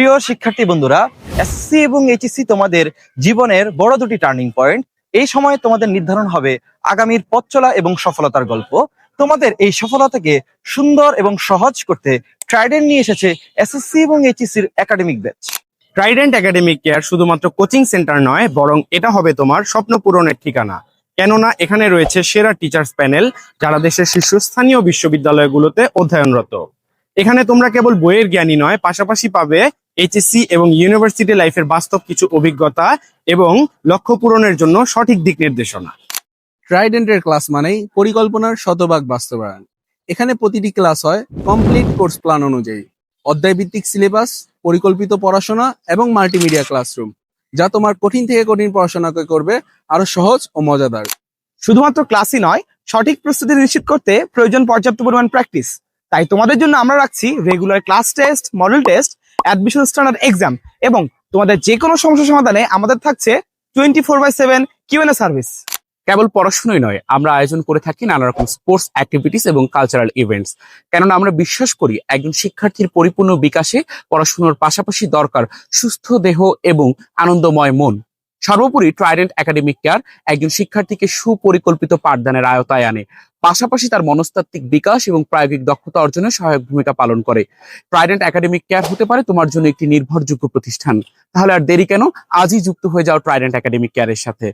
প্রিয় শিক্ষার্থী বন্ধুরা এসসি এবং এইচএসসি তোমাদের জীবনের বড় দুটি টার্নিং পয়েন্ট এই সময় তোমাদের নির্ধারণ হবে আগামীর পথ চলা এবং সফলতার গল্প। তোমাদের এই সফলতাকে সুন্দর এবং সহজ করতে ট্রাইডেন্ট নিয়ে এসেছে এসএসসি এবং এইচএসসির academic batch Trident academic care শুধুমাত্র কোচিং সেন্টার নয়, বরং এটা হবে তোমার স্বপ্ন পূরণের ঠিকানা। কেননা এখানে রয়েছে সেরা টিচার্স প্যানেল যারা দেশের শীর্ষস্থানীয় বিশ্ববিদ্যালয়গুলোতে অধ্যয়নরত। এখানে তোমরা কেবল বইয়ের জ্ঞানী নয় পাশাপাশি পাবে এইচএসসি এবং ইউনিভার্সিটি লাইফের বাস্তব কিছু অভিজ্ঞতা এবং লক্ষ্য পূরণের জন্য সঠিক দিক নির্দেশনা। ট্রাইডেন্টের ক্লাস মানেই পরিকল্পনার শতভাগ বাস্তবায়ন। এখানে প্রতিটি ক্লাস হয় কমপ্লিট কোর্স প্ল্যান অনুযায়ী। অধ্যায়ভিত্তিক সিলেবাস পরিকল্পিত পড়াশোনা এবং মাল্টিমিডিয়া ক্লাসরুম যা তোমার কঠিন থেকে কঠিন পড়াশোনাকে করবে আরও সহজ ও মজাদার। শুধুমাত্র ক্লাসই নয় সঠিক প্রস্তুতি নিশ্চিত করতে প্রয়োজন পর্যাপ্ত পরিমাণ প্র্যাকটিস তাই তোমাদের জন্য আমরা রাখছি regular class test model test admission standard exam এবং তোমাদের যে কোনো সমস্যা সমাধানে আমাদের থাকছে twenty four by seven Q and A service কেবল পড়াশোনাই নয়, আমরা আয়োজন করে থাকি নানা রকম স্পোর্টস অ্যাক্টিভিটিস এবং কালচারাল ইভেন্টস কেননা আমরা বিশ্বাস করি একজন শিক্ষার্থীর পরিপূর্ণ বিকাশে পড়াশোনার পাশাপাশি দরকার সুস্থ দেহ এবং আনন্দময় মন। সর্বোপরি ট্রাইডেন্ট একাডেমিক কেয়ার একজন শিক্ষার্থীকে সুপরিকল্পিত পাঠদানের আয়তায় আনে। পাশাপাশি তার মনস্তাত্ত্বিক বিকাশ এবং প্রায়োগিক দক্ষতা অর্জনে সহায়ক ভূমিকা পালন করে। ট্রাইডেন্ট একাডেমিক কেয়ার হতে পারে তোমার জন্য একটি নির্ভরযোগ্য প্রতিষ্ঠান। তাহলে আর দেরি কেন? আজই যুক্ত হয়ে যাও ট্রাইডেন্ট একাডেমিক কেয়ারের সাথে।